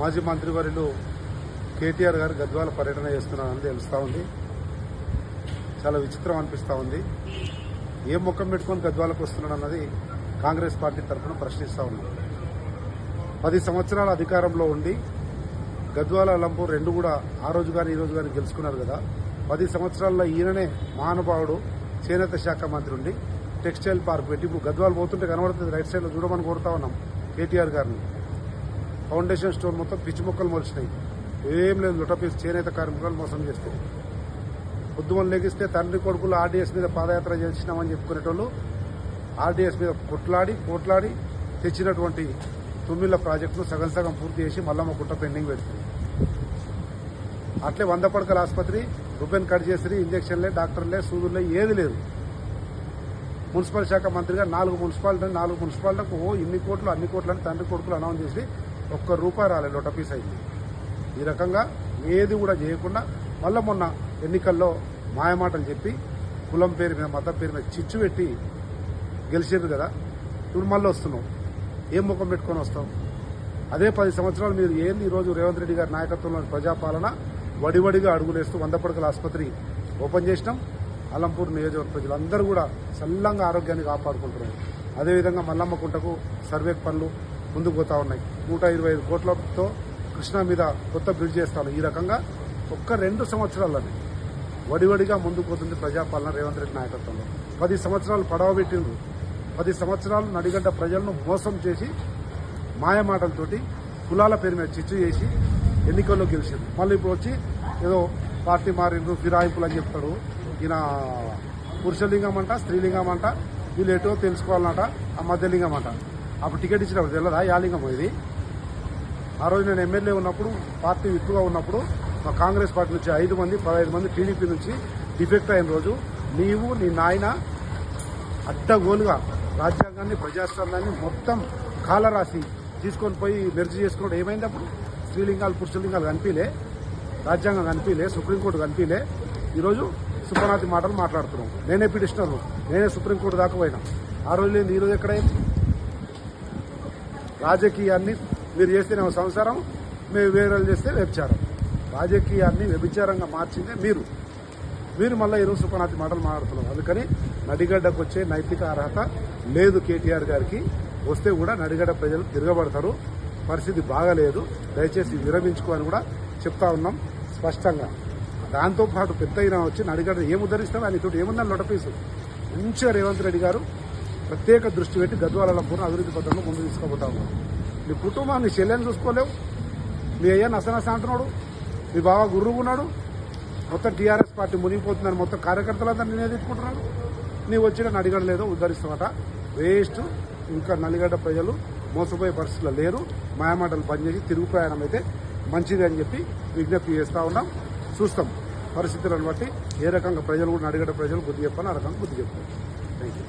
మాజీ మంత్రివర్యులు కేటీఆర్ గారు గద్వాల పర్యటన చేస్తున్నారని తెలుస్తూ ఉంది. చాలా విచిత్రం అనిపిస్తూ ఉంది. ఏ ముఖం పెట్టుకొని గద్వాలకు వస్తున్నాడు అన్నది కాంగ్రెస్ పార్టీ తరఫున ప్రశ్నిస్తూ ఉన్నాం పది సంవత్సరాల అధికారంలో ఉండి గద్వాల అలంపూర్ రెండు కూడా ఆ రోజు కానీ ఈ రోజు కానీ గెలుచుకున్నారు కదా. పది సంవత్సరాల్లో ఈయననే మహానుభావుడు చేనేత శాఖ మంత్రి ఉండి టెక్స్టైల్ పార్క్ పెట్టి ఇప్పుడు గద్వాలు పోతుంటే కనబడుతుంది. రైట్ సైడ్లో చూడమని కోరుతా ఉన్నాం కేటీఆర్ గారిని. ఫౌండేషన్ స్టోర్ మొత్తం పిచ్చి మొక్కలు మొలిచినాయి. ఏం లేదు లుటపీస్ చేనేత కార్మికులు మోసం చేస్తే. పొద్దుమని లెగిస్తే తండ్రి కొడుకులు ఆర్డీఎస్ మీద పాదయాత్ర చేసినామని చెప్పుకునేటోళ్ళు ఆర్డీఎస్ మీద కొట్లాడి కొట్లాడి తెచ్చినటువంటి తుమ్మిళ్ళ ప్రాజెక్టును సగం సగం పూర్తి చేసి మల్లమ్మ కుట్ట పెండింగ్ పెడుతుంది. అట్లే వంద పడకల ఆసుపత్రి రుబెన్ కట్ చేసి ఇంజక్షన్లే డాక్టర్లే సూదులే ఏది లేదు. మున్సిపల్ శాఖ మంత్రిగా నాలుగు మున్సిపాలిటీ నాలుగు మున్సిపాలిటీలకు ఓ ఇన్ని కోట్లు అన్ని కోట్లు అని తండ్రి కొడుకులు అనౌన్స్ చేసి ఒక్క రూపాయి రాలేదు లొట పీస్ అయింది ఈ రకంగా ఏది కూడా చేయకుండా మళ్ళీ మొన్న ఎన్నికల్లో మాయమాటలు చెప్పి కులం పేరు మీద మతం పేరు మీద చిచ్చు పెట్టి గెలిచారు కదా ఇప్పుడు మళ్ళీ వస్తున్నావు ఏం ముఖం పెట్టుకొని వస్తాం? అదే పది సంవత్సరాలు మీరు ఏంది ఈరోజు రేవంత్ రెడ్డి గారి నాయకత్వంలోని ప్రజాపాలన? వడివడిగా అడుగులేస్తూ వంద పడకల ఆసుపత్రి ఓపెన్ చేసినాం. అలంపూర్ నియోజకవర్గ ప్రజలందరూ కూడా చల్లంగా ఆరోగ్యాన్ని కాపాడుకుంటున్నారు. అదేవిధంగా మల్లమ్మ కుంటకు సర్వే పనులు ముందుకు పోతా ఉన్నాయి. నూట ఇరవై ఐదు కోట్లతో కృష్ణా మీద కొత్త బ్రిడ్జ్ చేస్తాను. ఈ రకంగా ఒక్క రెండు సంవత్సరాలని వడివడిగా ముందుకు పోతుంది ప్రజాపాలన రేవంత్ రెడ్డి నాయకత్వంలో. పది సంవత్సరాలు పడవ పెట్టిండ్రు. పది సంవత్సరాలు నడిగడ్డ ప్రజలను మోసం చేసి మాయమాటలతోటి కులాల పేరు మీద చిచ్చు చేసి ఎన్నికల్లో గెలిచింది మళ్ళీ ఇప్పుడు వచ్చి ఏదో పార్టీ మారిండ్రు ఫిరాయింపులు అని చెప్తాడు ఈయన పురుషలింగం అంట స్త్రీలింగం అంట వీళ్ళు ఎటో తెలుసుకోవాలన్నట ఆ మధ్యలింగం అంట. అప్పుడు టికెట్ ఇచ్చినప్పుడు తెలియదా యాలింగం ఇది. ఆ రోజు నేను ఎమ్మెల్యే ఉన్నప్పుడు పార్టీ విప్పుగా ఉన్నప్పుడు మా కాంగ్రెస్ పార్టీ నుంచి ఐదు మంది పదహైదు మంది టీడీపీ నుంచి డిఫెక్ట్ అయిన రోజు నీవు నీ నాయన అడ్డగోలుగా రాజ్యాంగాన్ని ప్రజాస్వామ్యాన్ని మొత్తం కాలరాసి తీసుకొని పోయి మెర్జీ చేసుకున్నాడు. ఏమైంది అప్పుడు? స్త్రీలింగాలు పురుషలింగాలు కనిపిలే. రాజ్యాంగం కనిపిలే. సుప్రీంకోర్టు కనిపిలే. ఈరోజు సుబ్బనాథి మాటలు మాట్లాడుతున్నాం. నేనే పిటిషనర్ నేనే సుప్రీంకోర్టు దాకా పోయినా. ఆ రోజు లేదు ఈరోజు ఎక్కడైంది రాజకీయాన్ని మీరు చేస్తేనేమో సంసారం మేము వేరేలు చేస్తే వ్యభిచారం. రాజకీయాన్ని వ్యభిచారంగా మార్చిందే మీరు. మీరు మళ్ళీ ఈరోజు సుపనాథి మాటలు మాట్లాడుతున్నారు. అందుకని నడిగడ్డకు వచ్చే నైతిక అర్హత లేదు కేటీఆర్ గారికి. వస్తే కూడా నడిగడ్డ ప్రజలు తిరగబడతారు. పరిస్థితి బాగాలేదు. దయచేసి విరమించుకో అని కూడా చెప్తా ఉన్నాం స్పష్టంగా. దాంతో పాటు పెద్ద అయినా వచ్చి నడిగడ్డ ఏం ఉద్ధరిస్తాం ఆయన తోటి ఏముందని లొటపీసు. మంచిగా రేవంత్ రెడ్డి గారు ప్రత్యేక దృష్టి పెట్టి గద్వాల పూర్ణ అభివృద్ధి పథకంలో ముందు తీసుకుపోతా ఉన్నారు నీ కుటుంబాన్ని చెల్లెని చూసుకోలేవు. మీ అయ్యా నసనస అంటున్నాడు. మీ బావ గుర్రుగున్నాడు మొత్తం టీఆర్ఎస్ పార్టీ మునిగిపోతుందని మొత్తం కార్యకర్తలందరూ నేను ఎదుర్కొంటున్నాడు నీవు వచ్చిన నడిగడ లేదో ఉద్ధరిస్తామట వేస్ట్ ఇంకా నలిగడ్డ ప్రజలు మోసపోయే పరిస్థితుల్లో లేరు. మాయమాటలు పనిచేసి తిరుగు ప్రయాణం అయితే మంచిది అని చెప్పి విజ్ఞప్తి చేస్తూ ఉన్నాం. చూస్తాం పరిస్థితులను బట్టి ఏ రకంగా ప్రజలు కూడా నడిగడ్డ ప్రజలు బుద్ధి చెప్పాలి ఆ రకంగా బుద్ధి చెప్తాం థ్యాంక్ యూ